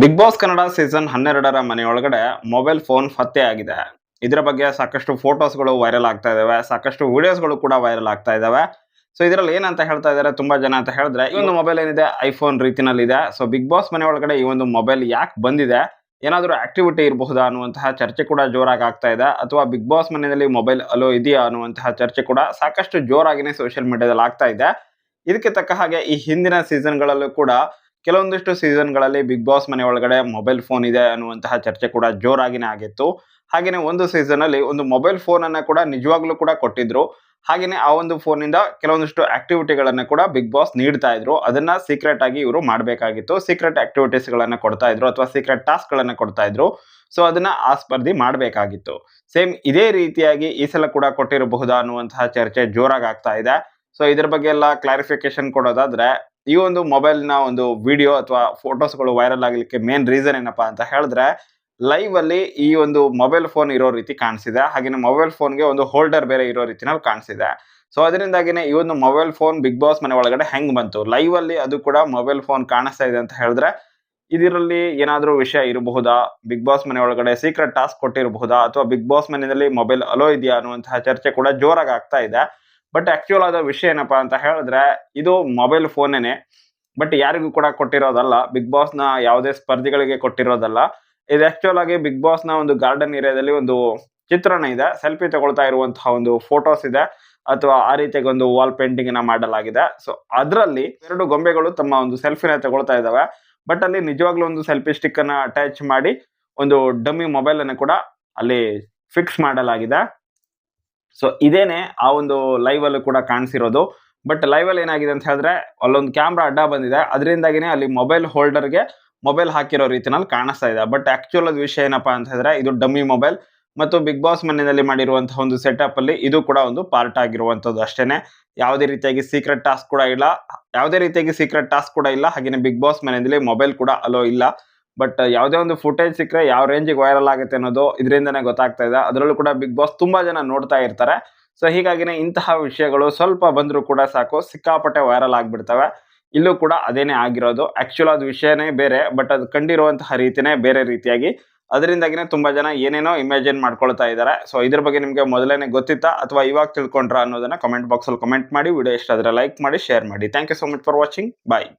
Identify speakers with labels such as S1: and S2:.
S1: Big boss Kannada season ಹನ್ನೆರಡರ ಮನೆಯೊಳಗಡೆ mobile phone ಪತ್ತೆ ಆಗಿದೆ. ಇದರ ಬಗ್ಗೆ ಸಾಕಷ್ಟು ಫೋಟೋಸ್ಗಳು ವೈರಲ್ ಆಗ್ತಾ ಇದಾವೆ. ಸಾಕಷ್ಟು ವಿಡಿಯೋಸ್ಗಳು ಕೂಡ ವೈರಲ್ ಆಗ್ತಾ ಇದಾವೆ. ಸೊ, ಇದರಲ್ಲಿ ಏನಂತ ಹೇಳ್ತಾ ಇದ್ದಾರೆ ತುಂಬಾ ಜನ ಅಂತ ಹೇಳಿದ್ರೆ, ಈ ಒಂದು ಮೊಬೈಲ್ ಏನಿದೆ? ಐಫೋನ್ ರೀತಿನಲ್ಲಿ ಇದೆ ಸೊ, ಬಿಗ್ ಬಾಸ್ ಮನೆ ಒಳಗಡೆ ಈ ಒಂದು ಮೊಬೈಲ್ ಯಾಕೆ ಬಂದಿದೆ? ಏನಾದರೂ ಆಕ್ಟಿವಿಟಿ ಇರಬಹುದಾ ಅನ್ನುವಂತಹ ಚರ್ಚೆ ಕೂಡ ಜೋರಾಗಿ ಆಗ್ತಾ ಇದೆ. ಅಥವಾ ಬಿಗ್ ಬಾಸ್ ಮನೆಯಲ್ಲಿ ಮೊಬೈಲ್ ಅಲೋ ಇದೆಯಾ ಅನ್ನುವಂತಹ ಚರ್ಚೆ ಕೂಡ ಸಾಕಷ್ಟು ಜೋರಾಗಿನೇ ಸೋಷಿಯಲ್ ಮೀಡಿಯಾದಲ್ಲಿ ಆಗ್ತಾ ಇದೆ. ಇದಕ್ಕೆ ತಕ್ಕ ಹಾಗೆ ಈ ಹಿಂದಿನ ಸೀಸನ್ಗಳಲ್ಲೂ ಕೂಡ ಕೆಲವೊಂದಿಷ್ಟು ಸೀಸನ್ಗಳಲ್ಲಿ ಬಿಗ್ ಬಾಸ್ ಮನೆ ಒಳಗಡೆ ಮೊಬೈಲ್ ಫೋನ್ ಇದೆ ಅನ್ನುವಂತಹ ಚರ್ಚೆ ಕೂಡ ಜೋರಾಗಿನೇ ಆಗಿತ್ತು. ಹಾಗೆಯೇ ಒಂದು ಸೀಸನ್ ಅಲ್ಲಿ ಒಂದು ಮೊಬೈಲ್ ಫೋನ್ ಅನ್ನ ಕೂಡ ನಿಜವಾಗ್ಲೂ ಕೂಡ ಕೊಟ್ಟಿದ್ರು. ಹಾಗೆಯೇ ಆ ಒಂದು ಫೋನ್ ಇಂದ ಕೆಲವೊಂದಿಷ್ಟು ಆಕ್ಟಿವಿಟಿಗಳನ್ನು ಕೂಡ ಬಿಗ್ ಬಾಸ್ ನೀಡ್ತಾ ಇದ್ರು. ಅದನ್ನ ಸೀಕ್ರೆಟ್ ಆಗಿ ಇವರು ಮಾಡಬೇಕಾಗಿತ್ತು. ಸೀಕ್ರೆಟ್ ಆಕ್ಟಿವಿಟೀಸ್ ಗಳನ್ನ ಕೊಡ್ತಾ ಇದ್ರು ಅಥವಾ ಸೀಕ್ರೆಟ್ ಟಾಸ್ಕ್ ಗಳನ್ನ ಕೊಡ್ತಾ ಇದ್ರು. ಸೊ, ಅದನ್ನ ಆ ಸ್ಪರ್ಧಿ ಮಾಡಬೇಕಾಗಿತ್ತು. ಸೇಮ್ ಇದೇ ರೀತಿಯಾಗಿ ಈ ಸಲ ಕೂಡ ಕೊಟ್ಟಿರಬಹುದಾ ಅನ್ನುವಂತಹ ಚರ್ಚೆ ಜೋರಾಗಿ ಆಗ್ತಾ ಇದೆ. ಸೊ, ಇದ್ರ ಬಗ್ಗೆ ಎಲ್ಲ ಕ್ಲಾರಿಫಿಕೇಶನ್ ಕೊಡೋದಾದ್ರೆ ಈ ಒಂದು ಮೊಬೈಲ್ನ ಒಂದು ವಿಡಿಯೋ ಅಥವಾ ಫೋಟೋಸ್ಗಳು ವೈರಲ್ ಆಗಲಿಕ್ಕೆ ಮೇನ್ ರೀಸನ್ ಏನಪ್ಪಾ ಅಂತ ಹೇಳಿದ್ರೆ, ಲೈವ್ ಅಲ್ಲಿ ಈ ಒಂದು ಮೊಬೈಲ್ ಫೋನ್ ಇರೋ ರೀತಿ ಕಾಣಿಸಿದೆ. ಹಾಗೆ ಮೊಬೈಲ್ ಫೋನ್ಗೆ ಒಂದು ಹೋಲ್ಡರ್ ಬೇರೆ ಇರೋ ರೀತಿನಲ್ಲಿ ಕಾಣಿಸಿದೆ. ಸೊ, ಅದರಿಂದಾಗಿನೇ ಈ ಒಂದು ಮೊಬೈಲ್ ಫೋನ್ ಬಿಗ್ ಬಾಸ್ ಮನೆ ಒಳಗಡೆ ಹೆಂಗ್ ಬಂತು? ಲೈವ್ ಅಲ್ಲಿ ಅದು ಕೂಡ ಮೊಬೈಲ್ ಫೋನ್ ಕಾಣಿಸ್ತಾ ಇದೆ ಅಂತ ಹೇಳಿದ್ರೆ, ಇದರಲ್ಲಿ ಏನಾದರೂ ವಿಷಯ ಇರಬಹುದಾ? ಬಿಗ್ ಬಾಸ್ ಮನೆ ಒಳಗಡೆ ಸೀಕ್ರೆಟ್ ಟಾಸ್ಕ್ ಕೊಟ್ಟಿರಬಹುದಾ? ಅಥವಾ ಬಿಗ್ ಬಾಸ್ ಮನೆಯಲ್ಲಿ ಮೊಬೈಲ್ ಅಲೋ ಇದೆಯಾ ಅನ್ನುವಂತಹ ಚರ್ಚೆ ಕೂಡ ಜೋರಾಗಿ ಆಗ್ತಾ ಇದೆ. ಬಟ್ ಆಕ್ಚುಯಲ್ ಆದ ವಿಷಯ ಏನಪ್ಪಾ ಅಂತ ಹೇಳಿದ್ರೆ, ಇದು ಮೊಬೈಲ್ ಫೋನೇನೆ ಬಟ್ ಯಾರಿಗೂ ಕೂಡ ಕೊಟ್ಟಿರೋದಲ್ಲ ಬಿಗ್ ಬಾಸ್ನ ಯಾವುದೇ ಸ್ಪರ್ಧಿಗಳಿಗೆ ಕೊಟ್ಟಿರೋದಲ್ಲ. ಇದು ಆಕ್ಚುಯಲ್ ಆಗಿ ಬಿಗ್ ಬಾಸ್ನ ಒಂದು ಗಾರ್ಡನ್ ಏರಿಯಾದಲ್ಲಿ ಒಂದು ಚಿತ್ರಣ ಇದೆ ಸೆಲ್ಫಿ ತಗೊಳ್ತಾ ಇರುವಂತಹ ಒಂದು ಫೋಟೋಸ್ ಇದೆ, ಅಥವಾ ಆ ರೀತಿಯಾಗಿ ಒಂದು ವಾಲ್ ಪೇಂಟಿಂಗ್ನ ಮಾಡಲಾಗಿದೆ. ಸೊ ಅದರಲ್ಲಿ ಎರಡು ಗೊಂಬೆಗಳು ತಮ್ಮ ಒಂದು ಸೆಲ್ಫಿನ ತಗೊಳ್ತಾ ಇದ್ದಾವೆ ಬಟ್ ಅಲ್ಲಿ ನಿಜವಾಗ್ಲೂ ಒಂದು ಸೆಲ್ಫಿ ಸ್ಟಿಕ್ ಅನ್ನ ಅಟ್ಯಾಚ್ ಮಾಡಿ, ಒಂದು ಡಮ್ಮಿ ಮೊಬೈಲ್ ಅನ್ನು ಕೂಡ ಅಲ್ಲಿ ಫಿಕ್ಸ್ ಮಾಡಲಾಗಿದೆ. ಸೊ ಇದೇನೆ ಆ ಒಂದು ಲೈವ್ ಅಲ್ಲೂ ಕೂಡ ಕಾಣಿಸಿರೋದು. ಬಟ್ ಲೈವ್ ಅಲ್ಲಿ ಏನಾಗಿದೆ ಅಂತ ಹೇಳಿದ್ರೆ, ಅಲ್ಲೊಂದು ಕ್ಯಾಮ್ರಾ ಅಡ್ಡ ಬಂದಿದೆ. ಅದರಿಂದಾಗಿನೇ ಅಲ್ಲಿ ಮೊಬೈಲ್ ಹೋಲ್ಡರ್ಗೆ ಮೊಬೈಲ್ ಹಾಕಿರೋ ರೀತಿನಲ್ಲಿ ಕಾಣಿಸ್ತಾ ಇದೆ. ಬಟ್ ಆಕ್ಚುಲ್ ಅದ್ ವಿಷಯ ಏನಪ್ಪಾ ಅಂತ ಹೇಳಿದ್ರೆ, ಇದು ಡಮ್ಮಿ ಮೊಬೈಲ್ ಮತ್ತು ಬಿಗ್ ಬಾಸ್ ಮನೆಯಲ್ಲಿ ಮಾಡಿರುವಂತಹ ಒಂದು ಸೆಟಪ್ ಅಲ್ಲಿ ಇದು ಕೂಡ ಒಂದು ಪಾರ್ಟ್ ಆಗಿರುವಂತದ್ದು ಅಷ್ಟೇನೆ. ಯಾವುದೇ ರೀತಿಯಾಗಿ ಸೀಕ್ರೆಟ್ ಟಾಸ್ಕ್ ಕೂಡ ಇಲ್ಲ. ಯಾವುದೇ ರೀತಿಯಾಗಿ ಸೀಕ್ರೆಟ್ ಟಾಸ್ಕ್ ಕೂಡ ಇಲ್ಲ. ಹಾಗೇನೆ ಬಿಗ್ ಬಾಸ್ ಮನೆಯಲ್ಲಿ ಮೊಬೈಲ್ ಕೂಡ ಅಲೋ ಇಲ್ಲ. ಬಟ್ ಯಾವುದೇ ಒಂದು ಫುಟೇಜ್ ಸಿಕ್ಕರೆ ಯಾವ ರೇಂಜಿಗೆ ವೈರಲ್ ಆಗುತ್ತೆ ಅನ್ನೋದು ಇದರಿಂದನೇ ಗೊತ್ತಾಗ್ತಾ ಇದೆ. ಅದರಲ್ಲೂ ಕೂಡ ಬಿಗ್ ಬಾಸ್ ತುಂಬಾ ಜನ ನೋಡ್ತಾ ಇರ್ತಾರೆ. ಸೊ ಹೀಗಾಗಿನೇ ಇಂತಹ ವಿಷಯಗಳು ಸ್ವಲ್ಪ ಬಂದರೂ ಕೂಡ ಸಾಕು. ಸಿಕ್ಕಾಪಟ್ಟೆ ವೈರಲ್ ಆಗ್ಬಿಡ್ತವೆ. ಇಲ್ಲೂ ಕೂಡ ಅದೇನೇ ಆಗಿರೋದು. ಆಕ್ಚುಲ್ ಅದು ವಿಷಯನೇ ಬೇರೆ ಬಟ್ ಅದು ಕಂಡಿರುವಂತಹ ರೀತಿನೇ ಬೇರೆ ರೀತಿಯಾಗಿ. ಅದರಿಂದಾಗಿನೇ ತುಂಬಾ ಜನ ಏನೇನೋ ಇಮ್ಯಾಜಿನ್ ಮಾಡ್ಕೊಳ್ತಾ ಇದ್ದಾರೆ ಸೊ ಇದ್ರ ಬಗ್ಗೆ ನಿಮಗೆ ಮೊದಲೇನೆ ಗೊತ್ತಿತ್ತಾ ಅಥವಾ ಇವಾಗ ತಿಳ್ಕೊಂಡ್ರ ಅನ್ನೋದನ್ನ ಕಮೆಂಟ್ ಬಾಕ್ಸ್ ಅಲ್ಲಿ ಕಮೆಂಟ್ ಮಾಡಿ. ವಿಡಿಯೋ ಇಷ್ಟ ಲೈಕ್ ಮಾಡಿ ಶೇರ್ ಮಾಡಿ. Thank you so much for watching bye